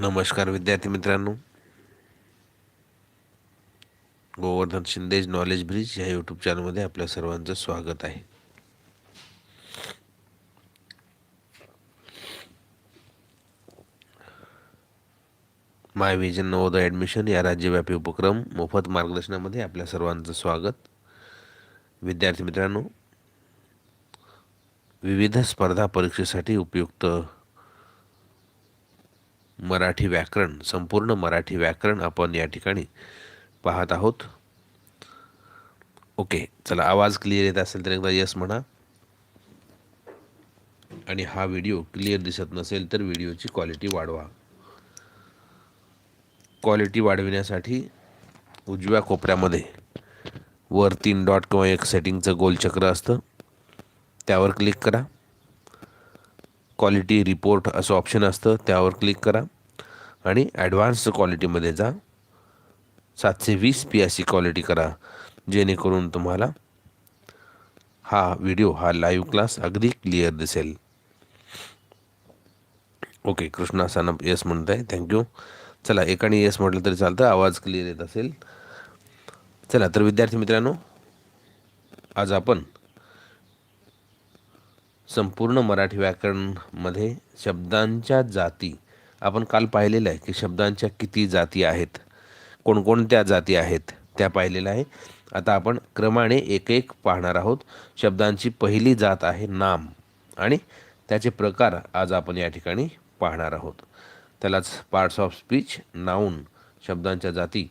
नमस्कार विद्यार्थी मित्रांनो. गोवर्धन शिंदेज नॉलेज ब्रिज या यूट्यूब चॅनलमध्ये आपल्या सर्वांचं स्वागत आहे. माय विजन नवोदय ॲडमिशन या राज्यव्यापी उपक्रम मोफत मार्गदर्शनामध्ये आपल्या सर्वांचं स्वागत. विद्यार्थी मित्रांनो विविध स्पर्धा परीक्षेसाठी उपयुक्त मराठी व्याकरण संपूर्ण मराठी व्याकरण आपण या ठिकाणी पाहत आहोत. ओके चला आवाज क्लिअर येत असेल तर एकदा यस म्हणा. आणि हा व्हिडिओ क्लिअर दिसत नसेल तर व्हिडिओची क्वालिटी वाढवा. क्वालिटी वाढविण्यासाठी उजव्या कोपऱ्यामध्ये वर तीन डॉट किंवा एक सेटिंगचं गोलचक्र असतं. त्यावर क्लिक करा. क्वालिटी रिपोर्ट असं ऑप्शन असतं त्यावर क्लिक करा. आणि ॲडव्हान्स क्वालिटीमध्ये जा. सातशे वीस पी एस सी क्वालिटी करा जेणेकरून तुम्हाला हा व्हिडिओ हा लाईव्ह क्लास अगदी क्लिअर दिसेल. ओके कृष्णा सानप येस म्हणत आहे थँक्यू चला एकाने येस म्हटलं तरी चालतं. आवाज क्लिअर येत असेल. चला तर विद्यार्थी मित्रांनो आज आपण संपूर्ण मराठी व्याकरणमध्ये शब्दांच्या जाती आपण काल पाहिलेलं आहे की शब्दांच्या किती जाती आहेत कोणकोणत्या जाती आहेत त्या पाहिलेल्या आहे. आता आपण क्रमाने एक एक पाहणार आहोत. शब्दांची पहिली जात आहे नाम आणि त्याचे प्रकार आज आपण या ठिकाणी पाहणार आहोत. त्यालाच पार्ट्स ऑफ स्पीच नाऊन शब्दांच्या जाती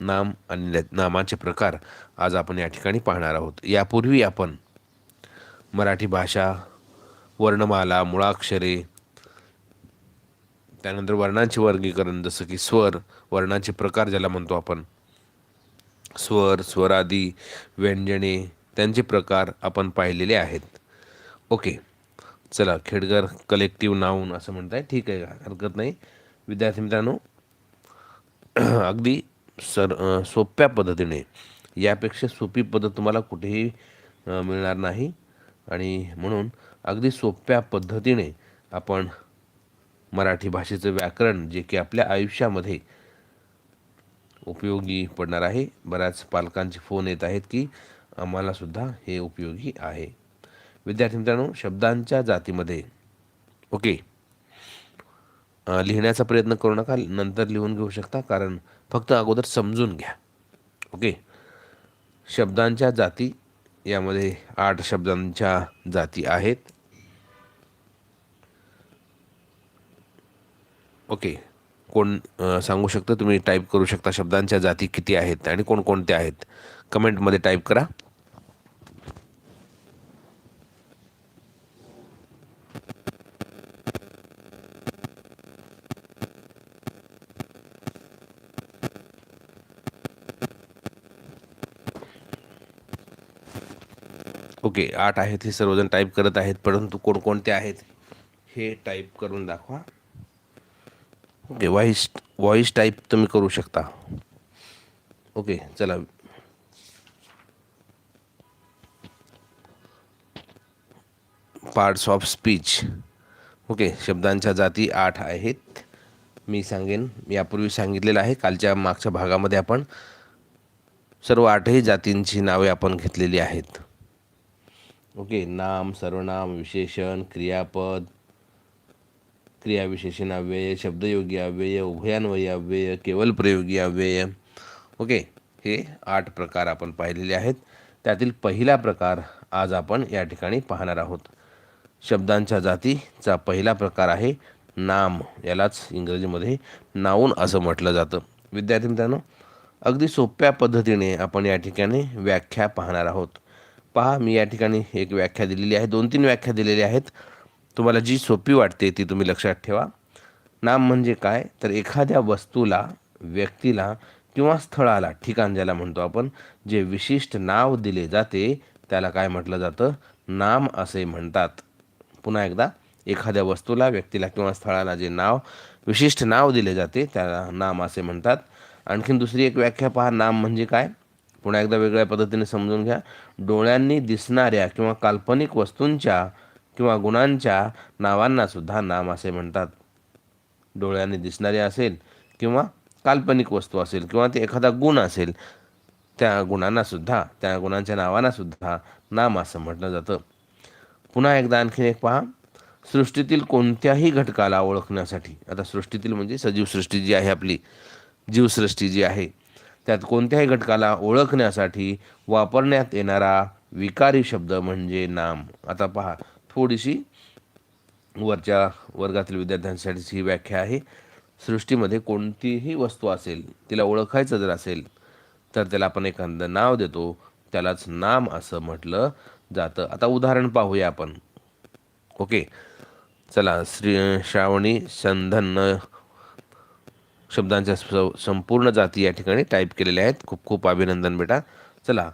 नाम आणि नामाचे प्रकार आज आपण या ठिकाणी पाहणार आहोत. यापूर्वी आपण मराठी भाषा वर्णमाला मुळाक्षरे. त्यानंतर वर्णांचे वर्गीकरण जसं की स्वर वर्णाचे प्रकार ज्याला म्हणतो आपण. स्वर स्वरादी व्यंजने त्यांचे प्रकार आपण पाहिलेले आहेत. ओके चला खेडकर कलेक्टिव्ह नाऊन असं म्हणताय ठीक आहे हरकत नाही. विद्यार्थी मित्रांनो अगदी सर सोप्या पद्धतीने यापेक्षा सोपी पद्धत तुम्हाला कुठेही मिळणार नाही. आणि म्हणून अगदी सोप्या पद्धतीने आपण मराठी भाषेचं व्याकरण जे की आपल्या आयुष्यामध्ये उपयोगी पडणार आहे. बऱ्याच पालकांचे फोन येत आहेत की आम्हालासुद्धा हे उपयोगी आहे. विद्यार्थी मित्रांनो शब्दांच्या जातीमध्ये ओके लिहिण्याचा प्रयत्न करू नका नंतर लिहून घेऊ शकता कारण फक्त अगोदर समजून घ्या. ओके शब्दांच्या जाती यामध्ये आठ शब्दांच्या जाती आहेत. ओके. कोण सांगू शकता? तुम्ही टाईप करू शकता शब्दांच्या जाती किती आहेत आणि कोणकोणत्या आहेत? कमेंटमध्ये टाईप करा. ओके आठ आहेत हे सर्वजण टाईप करत आहेत परंतु कोणकोणते आहेत हे टाईप करून दाखवा. ओके व्हॉइस व्हॉइस टाईप तुम्ही करू शकता. ओके चला. पार्ट्स ऑफ स्पीच ओके शब्दांच्या जाती आठ आहेत. मी सांगेन यापूर्वी सांगितलेलं आहे कालच्या मागच्या भागामध्ये आपण सर्व आठही जातींची नावे आपण घेतलेली आहेत. ओके नाम सर्वनाम विशेषण क्रियापद क्रियाविशेषण अव्यय शब्दयोगी अव्यय उभयान्वयी अव्यय केवल प्रयोगी अव्यय. ओके हे आठ प्रकार आपण पाहिलेले आहेत. त्यातील पहिला प्रकार आज आपण या ठिकाणी पाहणार आहोत. शब्दांच्या जातीचा पहिला प्रकार आहे नाम. यालाच इंग्रजीमध्ये नाऊन असं म्हटलं जातं. विद्यार्थी मित्रांनो अगदी सोप्या पद्धतीने आपण या ठिकाणी व्याख्या पाहणार आहोत. पहा मी या ठिकाणी एक व्याख्या दिलेली आहे. दोन तीन व्याख्या दिलेल्या आहेत. तुम्हाला जी सोपी वाटते ती तुम्ही लक्षात ठेवा. नाम म्हणजे काय? तर एखाद्या वस्तूला व्यक्तीला किंवा स्थळाला ठिकाण ज्याला म्हणतो आपण जे विशिष्ट नाव दिले जाते त्याला काय म्हटलं जातं? नाम असे म्हणतात. पुन्हा एकदा एखाद्या वस्तूला व्यक्तीला किंवा स्थळाला जे नाव विशिष्ट नाव दिले जाते त्याला नाम असे म्हणतात. आणखीन दुसरी एक व्याख्या पहा नाम म्हणजे काय? पुन्हा एकदा वेगळ्या पद्धतीने समजून घ्या. डोळ्यांनी दिसणाऱ्या किंवा काल्पनिक वस्तूंच्या किंवा गुणांच्या नावांना सुद्धा नाम असे म्हणतात. डोळ्यांनी दिसणारे असेल किंवा काल्पनिक वस्तू असेल किंवा ते एखादा गुण असेल त्या गुणांना सुद्धा त्या गुणांच्या नावांना सुद्धा नाम असं म्हटलं जातं. पुन्हा एकदा आणखीन एक पहा. सृष्टीतील कोणत्याही घटकाला ओळखण्यासाठी. आता सृष्टीतील म्हणजे सजीवसृष्टी जी आहे आपली. जीवसृष्टी जी आहे. त्यात कोणत्याही घटकाला ओळखण्यासाठी वापरण्यात येणारा विकारी शब्द म्हणजे नाम. आता पहा थोडीशी वरच्या वर्गातील विद्यार्थ्यांसाठीची ही व्याख्या आहे. सृष्टीमध्ये कोणतीही वस्तू असेल तिला ओळखायचं जर असेल तर त्याला आपण एखादं नाव देतो त्यालाच नाम असं म्हटलं जातं. आता उदाहरण पाहूया आपण. ओके. चला श्री श्रावणी संधन शब्दांच्या स- संपूर्ण जाती या ठिकाणी टाईप केलेल्या आहेत. खूप खूप अभिनंदन बेटा. चला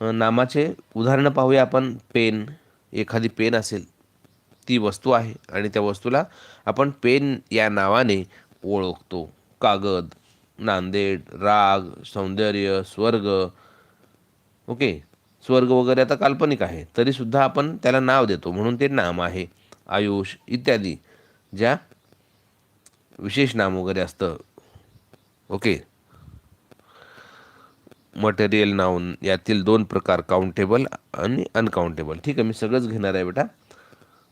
नामाचे उदाहरणं पाहूया आपण. पेन एखादी पेन असेल ती वस्तू आहे आणि त्या वस्तूला आपण पेन या नावाने ओळखतो. कागद नांदेड राग सौंदर्य स्वर्ग. ओके? स्वर्ग वगैरे आता काल्पनिक आहे. तरीसुद्धा आपण त्याला नाव देतो. म्हणून ते नाम आहे. आयुष इत्यादी. ज्या विशेष नाम वगैरे असतं. ओके. मटेरियल नाऊन यातील दोन प्रकार काउंटेबल आणि अनकाउंटेबल ठीक आहे मी सगळंच घेणार आहे बेटा.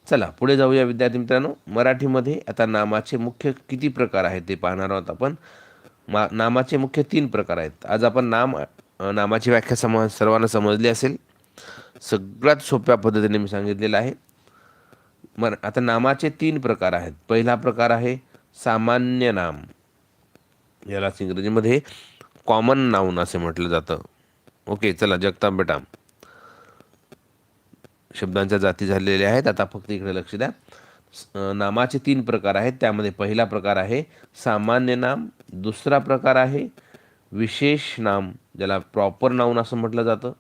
चला पुढे जाऊया विद्यार्थी मित्रांनो. मराठीमध्ये आता नामाचे मुख्य किती प्रकार आहेत ते पाहणार आहोत आपण. मा नामाचे मुख्य तीन प्रकार आहेत. आज आपण नाम नामाची व्याख्या सम सर्वांना समजली असेल. सगळ्यात सोप्या पद्धतीने मी सांगितलेलं आहे. मर आता नामाचे तीन प्रकार आहेत. पहिला प्रकार आहे सामान्य नाम. यालाच इंग्रजीमध्ये कॉमन नाऊन असे म्हटलं जातं. ओके चला जगताप बेटा. शब्दांच्या जाती झालेल्या आहेत. आता फक्त इकडे लक्ष द्या. नामाचे तीन प्रकार आहेत. त्यामध्ये पहिला प्रकार आहे सामान्य नाम दुसरा प्रकार आहे विशेष नाम ज्याला प्रॉपर नाऊन असं म्हटलं जातं.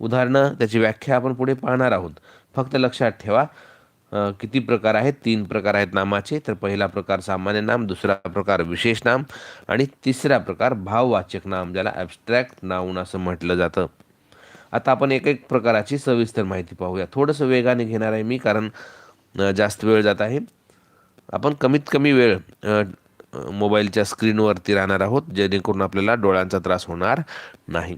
उदाहरणं त्याची व्याख्या आपण पुढे पाहणार आहोत. फक्त लक्षात ठेवा. किती प्रकार आहेत? तीन प्रकार आहेत नामाचे. तर पहिला प्रकार सामान्य नाम दुसरा प्रकार विशेष नाम आणि तिसरा प्रकार भाववाचक नाम ज्याला ॲबस्ट्रॅक्ट नाऊन असं म्हटलं जातं. आता आपण एक एक प्रकाराची सविस्तर माहिती पाहूया. थोडंसं वेगाने घेणार आहे मी कारण जास्त वेळ जात आहे. आपण कमीत कमी वेळ मोबाईलच्या स्क्रीनवरती राहणार आहोत जेणेकरून आपल्याला डोळ्यांचा त्रास होणार नाही.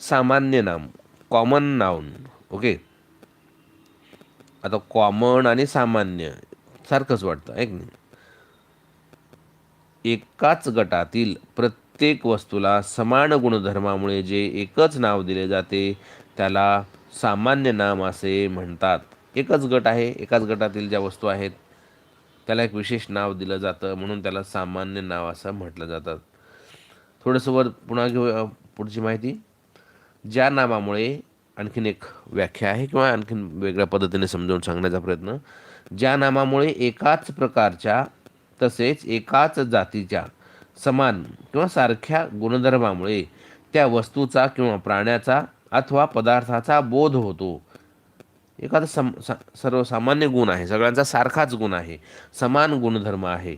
सामान्य नाम कॉमन नाऊन ओके? आता कॉमन आणि सामान्य सारखंच वाटतं ऐक नाही एकाच गटातील प्रत्येक वस्तूला समान गुणधर्मामुळे जे एकच नाव दिले जाते त्याला सामान्य नाम असे म्हणतात. एकच गट आहे एकाच गटातील ज्या वस्तू आहेत त्याला एक विशेष नाव दिलं जातं म्हणून त्याला सामान्य नाव असं म्हटलं जातं. थोडंसं वर पुन्हा घेऊ पुढची माहिती. ज्या नामामुळे आणखीन एक व्याख्या आहे किंवा आणखीन वेगळ्या पद्धतीने समजावून सांगण्याचा प्रयत्न. ज्या नामामुळे एकाच प्रकारच्या तसेच एकाच जातीच्या समान किंवा सारख्या गुणधर्मामुळे त्या वस्तूचा किंवा प्राण्याचा अथवा पदार्थाचा बोध होतो. एखादा सम सा सर्वसामान्य गुण आहे. सगळ्यांचा सारखाच गुण आहे. समान गुणधर्म आहे.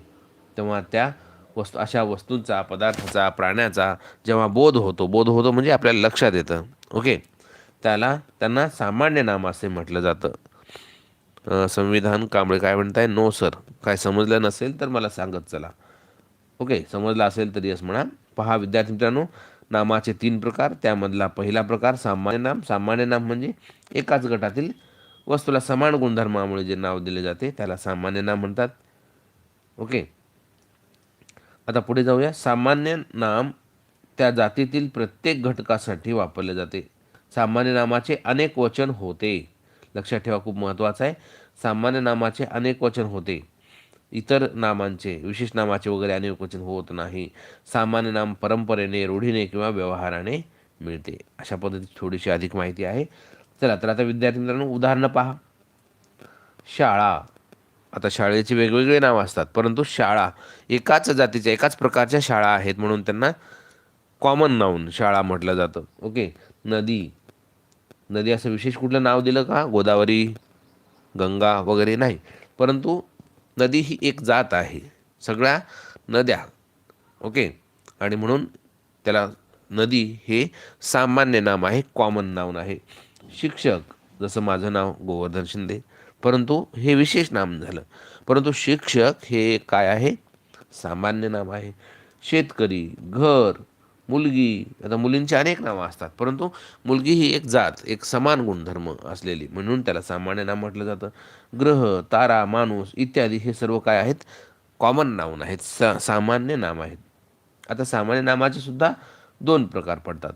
तेव्हा त्या वस्तू अशा वस्तूंचा पदार्थाचा प्राण्याचा जेव्हा बोध होतो बोध होतो म्हणजे आपल्याला लक्षात येतं. ओके? त्याला त्यांना सामान्य नाम असे म्हटलं जातं. संविधान कांबळे काय म्हणताय? No sir. काय समजलं नसेल तर मला सांगत चला. ओके समजलं असेल तर यस म्हणा. पहा विद्यार्थी मित्रांनो नामाचे तीन प्रकार त्यामधला पहिला प्रकार सामान्य नाम. सामान्य नाम म्हणजे एकाच गटातील वस्तूला समान गुणधर्मामुळे जे नाव दिले जाते त्याला सामान्य नाम म्हणतात. ओके. आता पुढे जाऊया. सामान्य नाम त्या जातीतील प्रत्येक घटकासाठी वापरले जाते. सामान्य नामाचे अनेक वचन होते. लक्षात ठेवा खूप महत्त्वाचं आहे. सामान्य नामाचे अनेक वचन होते. इतर नामांचे विशेष नामाचे वगैरे अनेक वचन होत नाही. सामान्य नाम परंपरेने रूढीने किंवा व्यवहाराने मिळते. अशा पद्धतीची थोडीशी अधिक माहिती आहे. चला तर आता विद्यार्थी मित्रांनो उदाहरणं पहा. शाळा. आता शाळेचे वेगवेगळे नाव असतात परंतु शाळा एकाच जातीच्या एकाच प्रकारच्या शाळा आहेत म्हणून त्यांना कॉमन नाऊन शाळा म्हटलं जातं. ओके? नदी. नदी असं विशेष कुठलं नाव दिलं का? गोदावरी गंगा वगैरे नाही. परंतु नदी ही एक जात आहे. सगळ्या नद्या ओके? आणि म्हणून त्याला नदी हे सामान्य नाम आहे कॉमन नाव आहे. शिक्षक जसं माझं नाव गोवर्धन शिंदे. परंतु हे विशेष नाम झालं. परंतु शिक्षक हे काय आहे? सामान्य नाम आहे. शेतकरी घर मुलगी आता मुलींची अनेक नावं असतात परंतु मुलगी ही एक जात एक समान गुणधर्म असलेली म्हणून त्याला सामान्य नाम म्हटलं जातं. ग्रह तारा माणूस इत्यादी हे सर्व काय आहेत? कॉमन नाऊन आहेत सा सामान्य नाम आहेत. आता सामान्य नामाचे सुद्धा दोन प्रकार पडतात.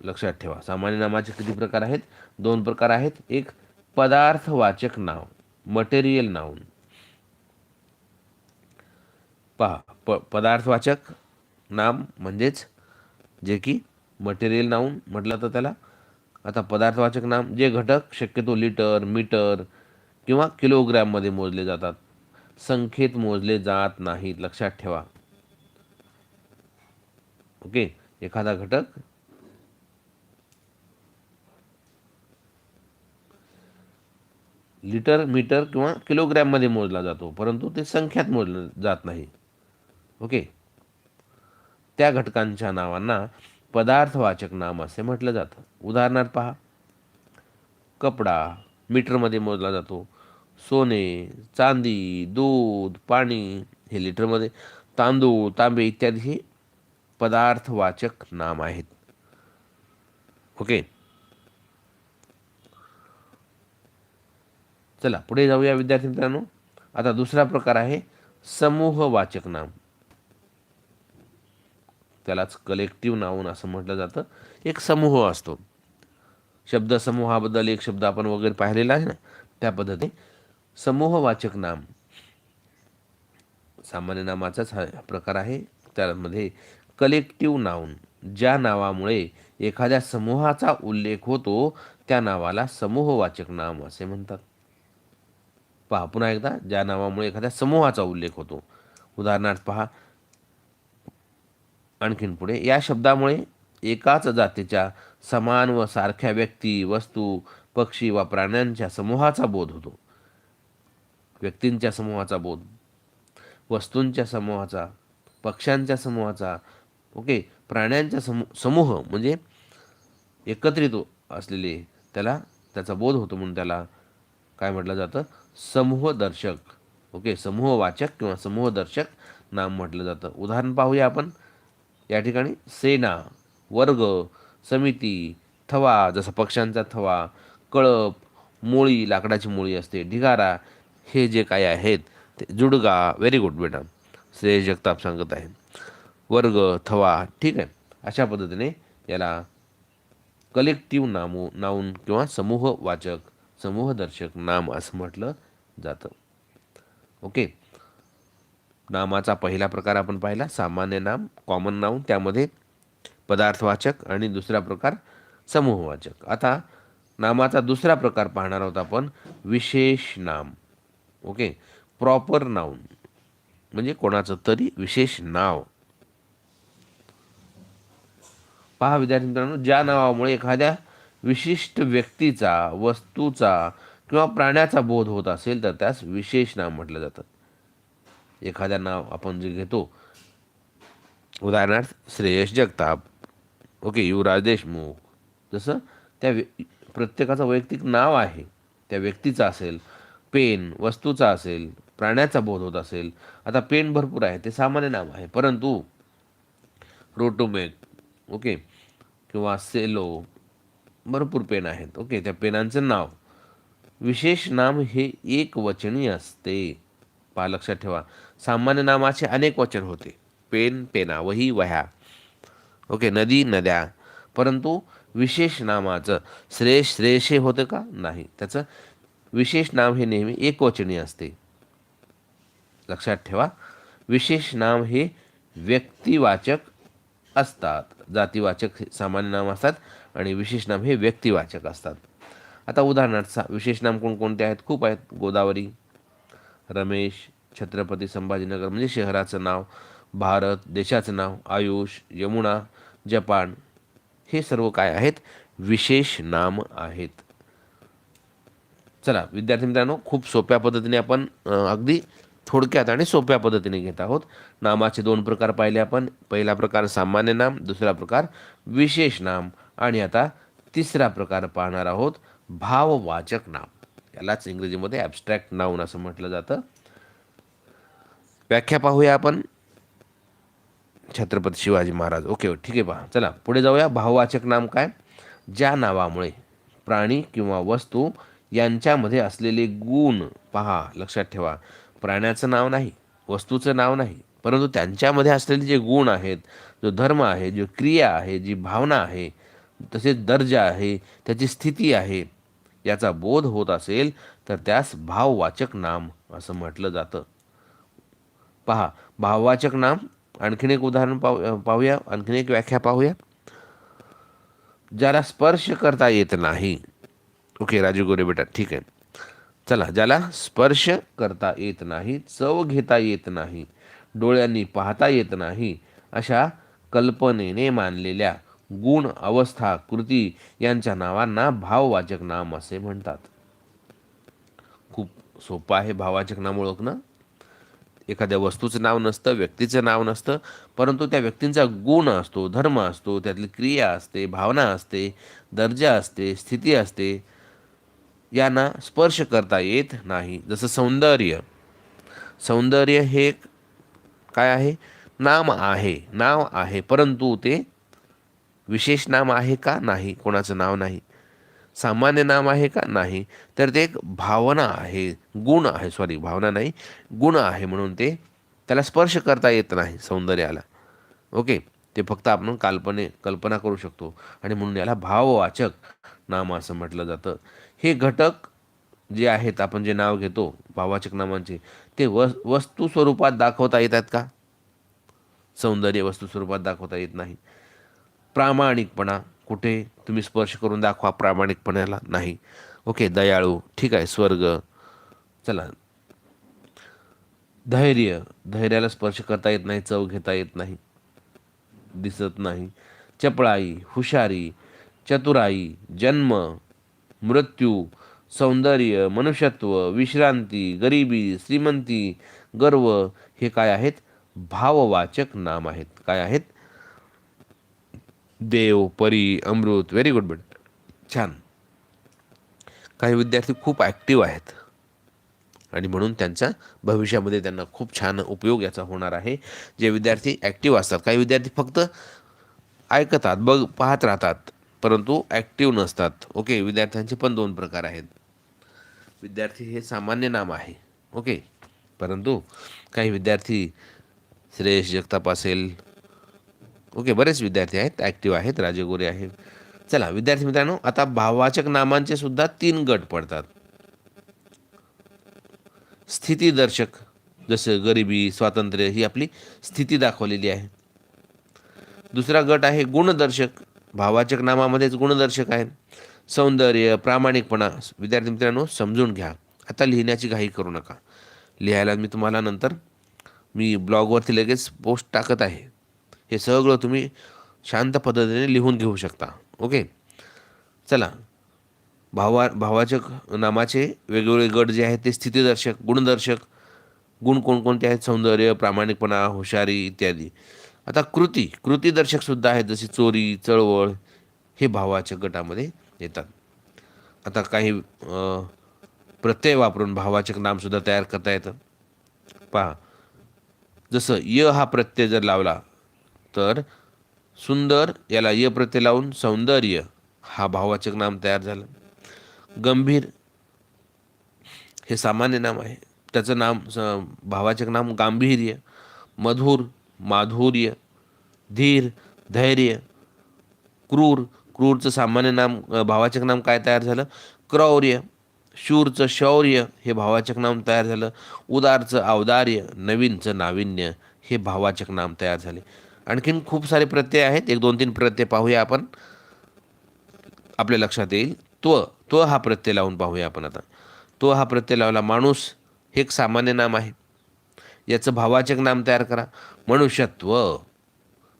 लक्षात ठेवा सामान्य नामाचे किती प्रकार आहेत? दोन प्रकार आहेत. एक पदार्थवाचक नाव मटेरियल नाऊन पहा प पदार्थवाचक नाम म्हणजेच जे की मटेरियल नाऊन म्हटलं तर त्याला आता पदार्थवाचक नाम जे घटक शक्यतो लिटर मीटर किंवा किलोग्रॅममध्ये मोजले जातात. संख्येत मोजले जात नाहीत. लक्षात ठेवा. ओके? एखादा घटक लिटर मीटर किंवा किलोग्रॅममध्ये मोजला जातो परंतु ते संख्यात मोजलं जात नाही. ओके? त्या घटकांच्या नावांना पदार्थवाचक नाम असे म्हटलं जातं. उदाहरणार्थ पहा कपडा मीटरमध्ये मोजला जातो. सोने चांदी दूध पाणी हे लिटरमध्ये तांदूळ तांबे इत्यादी हे पदार्थवाचक नाम आहेत. ओके? चला पुढे जाऊया विद्यार्थी मित्रांनो. आता दुसरा प्रकार आहे समूहवाचक नाम. त्यालाच कलेक्टिव्ह नाऊन असं म्हटलं जातं. एक समूह असतो. शब्दसमूहाबद्दल एक शब्द आपण वगैरे पाहिलेला आहे ना त्या पद्धतीने. समूहवाचक नाम. सामान्य नामाचाच हा प्रकार आहे. त्यामध्ये कलेक्टिव्ह नाऊन ज्या नावामुळे एखाद्या समूहाचा उल्लेख होतो त्या नावाला समूहवाचक नाम असे म्हणतात. पहा पुन्हा एकदा ज्या नावामुळे एखाद्या समूहाचा उल्लेख होतो. उदाहरणार्थ पहा आणखीन पुढे. या शब्दामुळे एकाच जातीच्या समान व सारख्या व्यक्ती वस्तू पक्षी व प्राण्यांच्या समूहाचा बोध होतो. व्यक्तींच्या समूहाचा बोध वस्तूंच्या समूहाचा पक्ष्यांच्या समूहाचा ओके प्राण्यांच्या समू समूह म्हणजे एकत्रित असलेले त्याला त्याचा बोध होतो म्हणून त्याला काय म्हटलं जातं? समूहदर्शक ओके समूहवाचक किंवा समूहदर्शक नाम म्हटलं जातं. उदाहरण पाहूया आपण. या ठिकाणी सेना वर्ग समिती थवा जसा पक्ष्यांचा थवा कळप मोळी लाकडाची मोळी असते ढिगारा हे जे काय आहेत ते जुडगा व्हेरी गुड बेटा श्रेय जगताप सांगत आहे. वर्ग थवा ठीक आहे. अशा पद्धतीने याला कलेक्टिव्ह नामू नाऊन किंवा समूहवाचक समूहदर्शक नाम असं म्हटलं जातं. ओके नामाचा पहिला प्रकार आपण पाहिला सामान्य नाम कॉमन नाऊन त्यामध्ये पदार्थवाचक आणि दुसरा प्रकार समूहवाचक. आता नामाचा दुसरा प्रकार पाहणार आहोत आपण विशेष नाम. ओके? प्रॉपर नाऊन म्हणजे कोणाचं तरी विशेष नाव. पहा विद्यार्थी मित्रांनो ज्या नावामुळे एखाद्या विशिष्ट व्यक्तीचा वस्तूचा किंवा प्राण्याचा बोध होत असेल तर त्यास विशेष नाम म्हटलं जातं. एखाद्या नाव आपण जे घेतो. उदाहरणार्थ श्रेयस जगताप. ओके युवराज देशमुख. जसं त्या प्रत्येकाचं वैयक्तिक नाव आहे. त्या व्यक्तीचं असेल पेन वस्तूचा असेल प्राण्याचा बोध होत असेल. आता पेन भरपूर आहे ते सामान्य नाव आहे. परंतु रोटोमेक ओके किंवा सेलो भरपूर पेन आहेत. ओके त्या पेनांचं नाव. विशेष नाम हे एक वचनी असते. पहा लक्षात ठेवा. सामान्य नामाचे अनेक वचन होते. पेन पेना वही वह्या. ओके नदी नद्या. परंतु विशेष नामाचं श्रेष हे होतं का? नाही. त्याचं विशेष नाम हे नेहमी एकवचनी असते. लक्षात ठेवा. विशेष नाम हे व्यक्तिवाचक असतात. जातीवाचक सामान्य नाम असतात आणि विशेष नाम हे व्यक्तिवाचक असतात. आता उदाहरणार्थ सा विशेष नाम कोणकोणते आहेत? खूप आहेत. गोदावरी रमेश छत्रपती संभाजीनगर म्हणजे शहराचं नाव भारत देशाचं नाव आयुष यमुना जपान हे सर्व काय आहेत? विशेष नाम आहेत. चला विद्यार्थी मित्रांनो खूप सोप्या पद्धतीने आपण अगदी थोडक्यात आणि सोप्या पद्धतीने घेत आहोत. नामाचे दोन प्रकार पाहिले आपण. पहिला प्रकार सामान्य नाम दुसरा प्रकार विशेष नाम. आणि आता तिसरा प्रकार पाहणार आहोत भाववाचक नाम. यालाच इंग्रजीमध्ये ॲबस्ट्रॅक्ट नाऊन असं म्हटलं जातं. व्याख्या पाहूया आपण. छत्रपती शिवाजी महाराज. ओके ठीक आहे पहा. चला पुढे जाऊया. भाववाचक नाम काय? ज्या नावामुळे प्राणी किंवा वस्तू यांच्यामध्ये असलेले गुण पहा लक्षात ठेवा. प्राण्याचं नाव नाही वस्तूचं नाव नाही परंतु त्यांच्यामध्ये असलेले जे गुण आहेत जो धर्म आहे जो क्रिया आहे जी भावना आहे तसेच दर्जा आहे त्याची स्थिती आहे याचा बोध होत असेल तर त्यास भाववाचक नाम असं म्हटलं जातं. पहा भाववाचक नाम आणखीन एक उदाहरण पाहू पाहूया आणखीन एक व्याख्या पाहूया. ज्याला स्पर्श करता येत नाही. ओके राजू गोरे बेटा ठीक आहे. चला ज्याला स्पर्श करता येत नाही चव घेता येत नाही डोळ्यांनी पाहता येत नाही अशा कल्पनेने मानलेल्या गुण अवस्था कृती यांच्या नावांना भाववाचक नाम असे म्हणतात. खूप सोपं आहे भाववाचक नाम ओळखणं. एखाद्या वस्तूचं नाव नसतं व्यक्तीचं नाव नसतं परंतु त्या व्यक्तींचा गुण असतो धर्म असतो त्यातली क्रिया असते भावना असते दर्जा असते स्थिती असते यांना स्पर्श करता येत नाही. जसं सौंदर्य. सौंदर्य हे एक काय आहे? नाम आहे. नाव आहे परंतु ते विशेष नाम आहे का? नाही. कोणाचं नाव नाही. सामान्य नाम आहे का? नाही. तर ते एक भावना आहे. गुण आहे. सॉरी भावना नाही. गुण आहे म्हणून ते त्याला स्पर्श करता येत नाही सौंदर्याला. ओके ते फक्त आपण काल्पने कल्पना करू शकतो. आणि म्हणून याला भाववाचक नाम असं म्हटलं जातं. हे घटक जे आहेत आपण जे नाव घेतो भाववाचक नामांचे ते वस वस्तू स्वरूपात दाखवता येतात का? सौंदर्य वस्तू स्वरूपात दाखवता येत नाही. प्रामाणिकपणा कुठे? तुम्ही स्पर्श करून दाखवा प्रामाणिकपणाला. नाही. ओके दयाळू. ठीक आहे स्वर्ग. चला. धैर्य. धैर्याला स्पर्श करता येत नाही चव घेता येत नाही. दिसत नाही. चपळाई हुशारी चतुराई जन्म मृत्यू सौंदर्य मनुष्यत्व विश्रांती गरिबी श्रीमंती गर्व हे काय आहेत? भाववाचक नाम आहेत. काय आहेत? देव परी अमृत व्हेरी गुड बट छान. काही विद्यार्थी खूप ॲक्टिव्ह आहेत. आणि म्हणून त्यांचा भविष्यामध्ये त्यांना खूप छान उपयोग याचा होणार आहे. जे विद्यार्थी ॲक्टिव्ह असतात काही विद्यार्थी फक्त ऐकतात बघ पाहत राहतात परंतु ॲक्टिव्ह नसतात. ओके विद्यार्थ्यांचे पण दोन प्रकार आहेत. विद्यार्थी हे सामान्य नाम आहे. ओके परंतु काही विद्यार्थी श्रेयश जगताप असेल ओके बरेच विद्यार्थी आहेत ॲक्टिव्ह आहेत राजगोरे आहे. चला विद्यार्थी मित्रांनो आता भाववाचक नामांचे सुद्धा तीन गट पडतात. स्थितीदर्शक जसं गरिबी स्वातंत्र्य ही आपली स्थिती दाखवलेली आहे. दुसरा गट आहे गुणदर्शक भावाचक नामामध्येच गुणदर्शक आहेत. सौंदर्य प्रामाणिकपणा विद्यार्थी मित्रांनो समजून घ्या. आता लिहिण्याची घाई करू नका. लिहायला मी तुम्हाला नंतर मी ब्लॉगवरती लगेच पोस्ट टाकत आहे. हे सगळं तुम्ही शांत पद्धतीने लिहून घेऊ शकता. ओके चला. भावा भावाचक नामाचे वेगवेगळे गट जे आहेत ते स्थितीदर्शक गुणदर्शक गुण कोणकोणते आहेत? सौंदर्य प्रामाणिकपणा हुशारी इत्यादी. आता कृती कृतीदर्शकसुद्धा आहेत जशी चोरी चळवळ हे भावाच्या गटामध्ये येतात. आता काही प्रत्यय वापरून भावाचक नामसुद्धा तयार करता येतं. पहा. जसं य हा प्रत्यय जर लावला तर सुंदर याला य प्रत्यय लावून सौंदर्य हा भाववाचक नाम तयार झालं. गंभीर हे सामान्य नाम आहे. त्याचं नाम भावाचक नाम गांभीर्य मधुर माधुर्य धीर धैर्य क्रूर. क्रूरचं सामान्य नाम भावाचक नाम काय तयार झालं? क्रौर्य शूरचं शौर्य हे भावाचक नाम तयार झालं. उदारचं औदार्य नवीनचं नाविन्य हे भावाचक नाम तयार झाले. आणखीन खूप सारे प्रत्यय आहेत. एक दोन तीन प्रत्यय पाहूया आपण. आपल्या लक्षात येईल. त्व त्व हा प्रत्यय लावून पाहूया आपण आता. तो हा प्रत्यय लावला माणूस हे एक सामान्य नाम आहे. याचं भावाचक नाम तयार करा. मनुष्यत्व.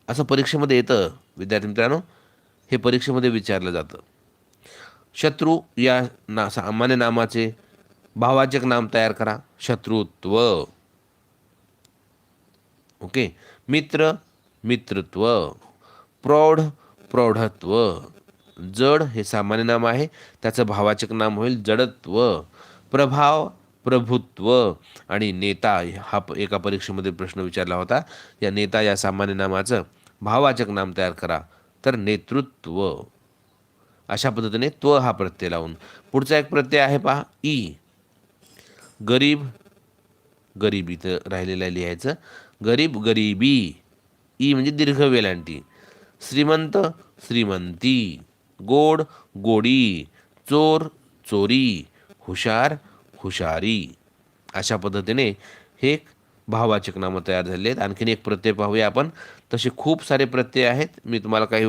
असं परीक्षेमध्ये येतं विद्यार्थी मित्रांनो. हे परीक्षेमध्ये विचारलं जातं. शत्रू या ना सामान्य नामाचे भावाचक नाम तयार करा. शत्रुत्व. ओके? मित्र मित्रत्व प्रौढ प्रौढत्व. जड हे सामान्य नाम आहे. त्याचं भावाचक नाम होईल जडत्व. प्रभाव प्रभुत्व. आणि नेता हा प- एका परीक्षेमध्ये प्रश्न विचारला होता. या नेता या सामान्य नामाचं भावाचक नाम तयार करा. तर नेतृत्व. अशा पद्धतीने त्व हा प्रत्यय लावून. पुढचा एक प्रत्यय आहे पहा. ई. गरीब गरीब इथं राहिलेलं आहे लिहायचं. गरीब गरिबी. ई म्हणजे दीर्घ वेलांटी. श्रीमंत श्रीमंती. गोड गोडी. चोर चोरी. हुशार हुशारी. अशा पद्धतीने हे भाववाचक नामं तयार झाले आहेत. आणखीन एक प्रत्यय पाहूया आपण. तसे खूप सारे प्रत्यय आहेत. मी तुम्हाला काही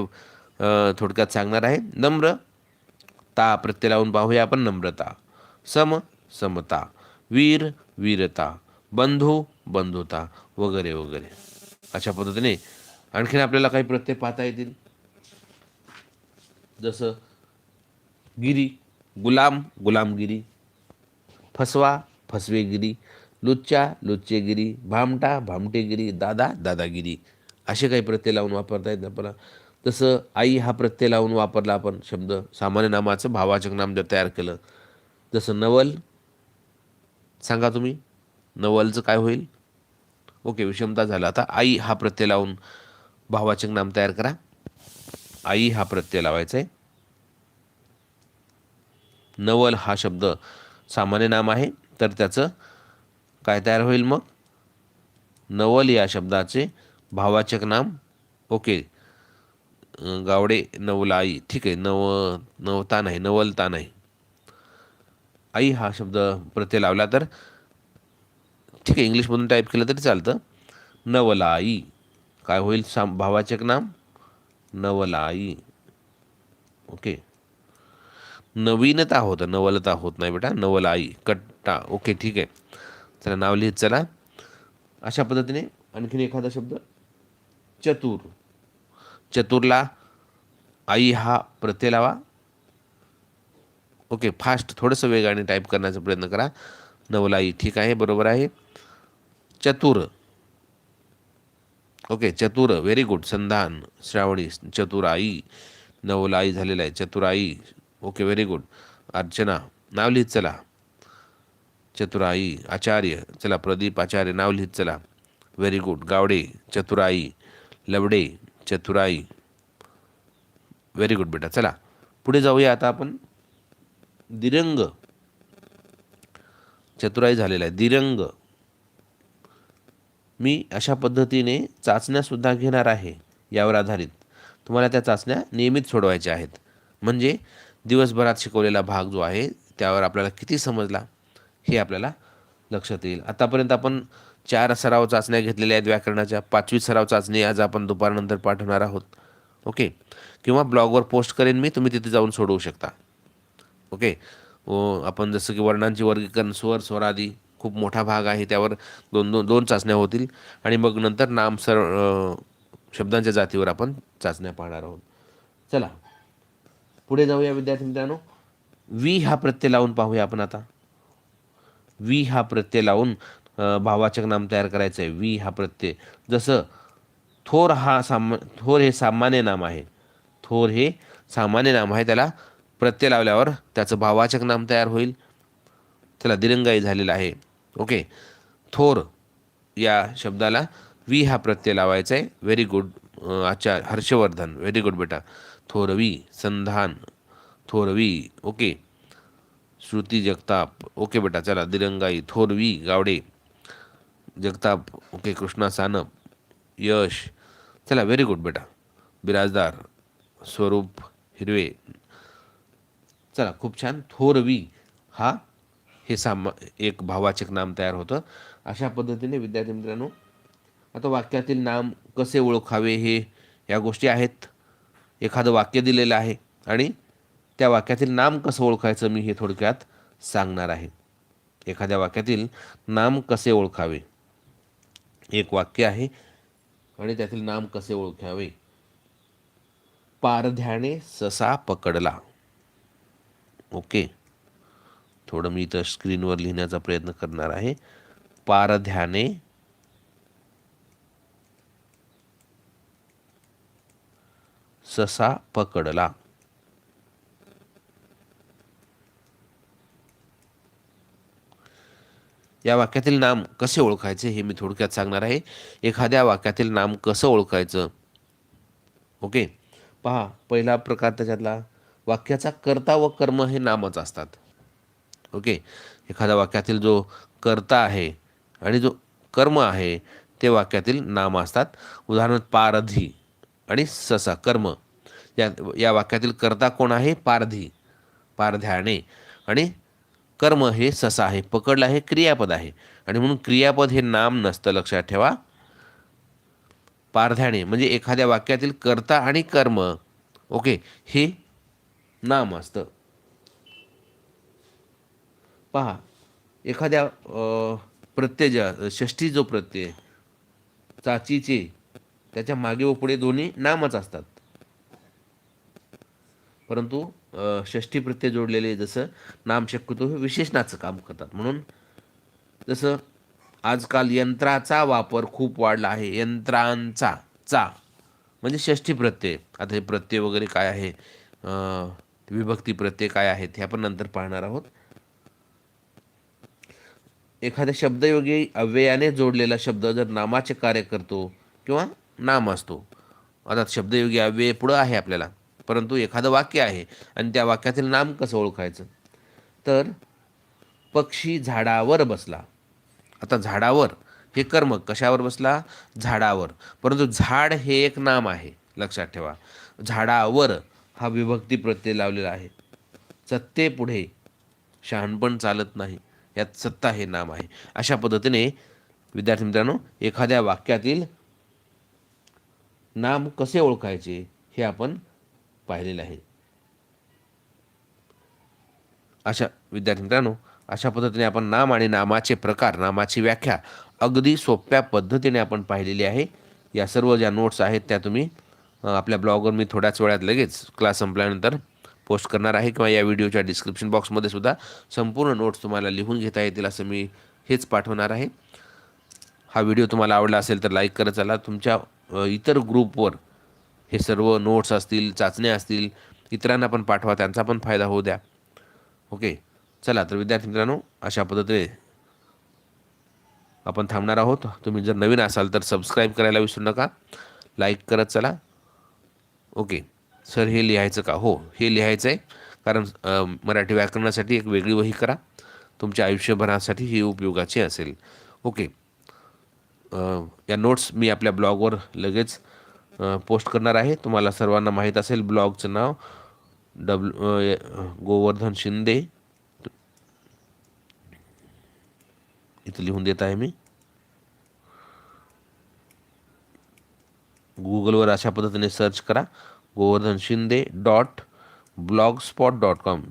थोडक्यात सांगणार आहे. नम्र ता प्रत्यय लावून पाहूया आपण. नम्रता. सम समता. वीर वीरता. बंधू बंधुता. वगैरे वगैरे. अशा पद्धतीने. आणखीन आपल्याला काही प्रत्यय पाहता येतील. जसं गिरी गुलाम गुलामगिरी. फसवा फसवेगिरी. लुच्चा लुच्चेगिरी. भामटा भामटेगिरी. दादा दादागिरी. असे काही प्रत्यय लावून वापरता येत आपल्याला. तसं आई हा प्रत्यय लावून वापरला आपण शब्द सामान्य नामाचं भावाचक नाम जर तयार केलं. जसं नवल सांगा तुम्ही नवलचं काय होईल? ओके विषमता झाला. आता आई हा प्रत्यय लावून भावाचक नाम तयार करा. आई हा प्रत्यय लावायचा आहे नवल हा शब्द सामान्य नाम आहे. तर त्याचं काय तयार होईल मग? नवल या शब्दाचे भावाचक नाम ओके. गावडे गावडे नवलाई ठीक आहे. नव नवता नाही नवलता नाही. आई हा शब्द प्रत्यय लावला तर ठीक आहे इंग्लिशमधून टाईप केलं तरी चालतं. नवलाई. काय होईल? साम भावाचक नाम. नवलाई. ओके नवीनता होतं. नवलता होत नाही बेटा. नवलाई. कट्टा. ओके ठीक आहे. चला नाव लिहित चला. अशा पद्धतीने आणखीन एखादा शब्द. चतुर. चतुरला आई हा प्रत्यय लावा. ओके फास्ट थोडंसं वेगाने टाईप करण्याचा प्रयत्न करा. नवलाई ठीक आहे बरोबर आहे. चतुर. ओके चतुर व्हेरी गुड संधान श्रावणी चतुराई. नवलाई झालेला आहे चतुराई. ओके व्हेरी गुड अर्चना नाव लिहित चला. चतुराई आचार्य चला प्रदीप आचार्य नाव लिहित चला. व्हेरी गुड गावडे चतुराई. लवडे चतुराई. व्हेरी गुड बेटा. चला पुढे जाऊया आता आपण. दिरंग. चतुराई झालेला आहे. दिरंग. मी अशा पद्धतीने चाचण्यासुद्धा घेणार आहे यावर आधारित. तुम्हाला त्या चाचण्या नियमित सोडवायच्या आहेत. म्हणजे दिवसभरात शिकवलेला भाग जो आहे त्यावर आपल्याला किती समजला हे आपल्याला लक्षात येईल. आतापर्यंत आपण चार सराव चाचण्या घेतलेल्या आहेत व्याकरणाच्या. पाचवी सराव चाचणी आज आपण दुपारनंतर पाठवणार आहोत. ओके? किंवा ब्लॉगवर पोस्ट करेन मी तुम्ही तिथे जाऊन सोडवू शकता. ओके? व आपण जसं की वर्णांची वर्गीकरण स्वर स्वरादी खूप मोठा भाग आहे त्यावर दोन दोन दोन चाचण्या होतील. आणि मग नंतर नाम सर शब्दांच्या जातीवर आपण चाचण्या पाहणार आहोत. चला पुढे जाऊया विद्यार्थी मित्रांनो. वी हा प्रत्यय लावून पाहूया आपण आता. वी हा प्रत्यय लावून भावाचक नाम तयार करायचं आहे वी हा प्रत्यय. जसं थोर हा साम थोर हे सामान्य नाम आहे. थोर हे सामान्य नाम आहे त्याला प्रत्यय लावल्यावर त्याचं भावाचक नाम तयार होईल. त्याला दिरंगाई झालेला आहे. ओके. थोर या शब्दाला वी हा प्रत्यय लावायचा आहे. व्हेरी गुड आचार हर्षवर्धन. व्हेरी गुड बेटा. थोरवी संधान. थोरवी. ओके. श्रुती जगताप. ओके बेटा. चला दिरंगाई. थोरवी गावडे. जगताप. ओके कृष्णा सानप. यश. चला व्हेरी गुड बेटा. बिराजदार. स्वरूप हिरवे. चला खूप छान. थोरवी हा हे सामा एक भावाचक नाम तयार होतं. अशा पद्धतीने विद्यार्थी मित्रांनो आता वाक्यातील नाम कसे ओळखावे हे या गोष्टी आहेत. एखादं वाक्य दिलेलं आहे आणि त्या वाक्यातील नाम कसं ओळखायचं मी हे थोडक्यात सांगणार आहे. एखाद्या वाक्यातील नाम कसे ओळखावे? एक वाक्य आहे आणि त्यातील नाम कसे ओळखावे? पारध्याने ससा पकडला. ओके. थोडं मी इथं स्क्रीनवर लिहिण्याचा प्रयत्न करणार आहे. पारध्याने. ससा पकडला. या वाक्यातील नाम कसे ओळखायचे हे मी थोडक्यात सांगणार आहे. एखाद्या वाक्यातील नाम कसं ओळखायचं? ओके. पहा पहिला प्रकार त्याच्यातला. वाक्याचा कर्ता व कर्म हे नामच असतात. ओके? एखाद्या वाक्यातील जो कर्ता आहे आणि जो कर्म आहे ते वाक्यातील नाम असतात. उदाहरणार्थ पारधी आणि ससा कर्म. या या वाक्यातील कर्ता कोण आहे? पारधी. पारध्याने. आणि कर्म हे ससा आहे पकडला हे क्रियापद आहे. आणि म्हणून क्रियापद हे नाम नसतं लक्षात ठेवा. पारध्याने म्हणजे एखाद्या वाक्यातील कर्ता आणि कर्म ओके हे नाम असतं. पहा एखाद्या प्रत्यय ज्या षष्ठी जो प्रत्यय चाचीचे त्याच्यामागे व पुढे दोन्ही नामच असतात. परंतु षष्ठी प्रत्यय जोडलेले जसं नाम शक्यतो हे विशेषणाचं काम करतात. म्हणून जसं आजकाल यंत्राचा वापर खूप वाढला आहे. यंत्रांचा चा म्हणजे षष्ठी प्रत्यय. आता हे प्रत्यय वगैरे काय आहे? विभक्ती प्रत्यय काय आहेत? हे आपण नंतर पाहणार आहोत. एखाद्या शब्दयोगी अव्ययाने जोडलेला शब्द जर नामाचे कार्य करतो किंवा नाम असतो. आता शब्दयोगी अव्यय पुढं आहे आपल्याला परंतु एखादं वाक्य आहे आणि त्या वाक्यातील नाम कसं ओळखायचं? तर पक्षी झाडावर बसला. आता झाडावर हे कर्म कशावर बसला? झाडावर. परंतु झाड हे एक नाम आहे लक्षात ठेवा. झाडावर हा विभक्ती प्रत्यय लावलेला आहे. सत्ते पुढे शहाणपण चालत नाही. यात सत्ता हे नाम आहे. अशा पद्धतीने विद्यार्थी मित्रांनो एखाद्या वाक्यातील नाम कसे ओळखायचे हे आपण पाहिलेलं आहे. अशा विद्यार्थी मित्रांनो अशा पद्धतीने आपण नाम आणि नामाचे प्रकार नामाची व्याख्या अगदी सोप्या पद्धतीने आपण पाहिलेली आहे. या सर्व ज्या नोट्स आहेत त्या तुम्ही आपल्या ब्लॉगवर मी थोड्याच वेळात लगेच क्लास संपल्यानंतर पोस्ट करणार आहे किंवा या व्हिडिओच्या डिस्क्रिप्शन बॉक्समध्ये सुद्धा संपूर्ण नोट्स तुम्हाला लिहून घेता येतील असं मी हेच पाठवणार आहे. हा व्हिडिओ तुम्हाला आवडला असेल तर लाईक करत चला. तुमच्या इतर ग्रुपवर हे सर्व नोट्स असतील चाचण्या असतील इतरांना पण पाठवा. त्यांचा पण फायदा होऊ द्या. ओके चला तर विद्यार्थी मित्रांनो अशा पद्धतीने आपण थांबणार आहोत. तुम्ही जर नवीन असाल तर सबस्क्राईब करायला विसरू नका. लाईक करत चला. ओके सर हे लिहायचं का? हो हे लिहायचं आहे कारण मराठी व्याकरणासाठी एक वेगळी वही करा. तुमच्या आयुष्यभरासाठी ही उपयोगाची असेल. ओके. या नोट्स मी आपल्या ब्लॉगवर लगेच पोस्ट करणार आहे. तुम्हाला सर्वांना माहीत असेल ब्लॉगचं नाव. डब्ल्यू गोवर्धन शिंदे. इथं लिहून देत आहे मी. गुगलवर अशा पद्धतीने सर्च करा. Govardhan Shinde dot blog spot dot com.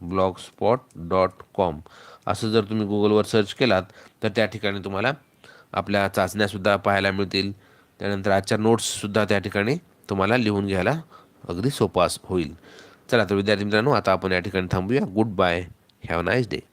Blog spot dot com. असं जर तुम्ही गुगलवर सर्च केलात तर त्या ठिकाणी तुम्हाला आपल्या चाचण्यासुद्धा पाहायला मिळतील. त्यानंतर आजच्या नोट्ससुद्धा त्या ठिकाणी तुम्हाला लिहून घ्यायला अगदी सोपा होईल. चला तर विद्यार्थी मित्रांनो आता आपण या ठिकाणी थांबूया. Good bye. Have nice day.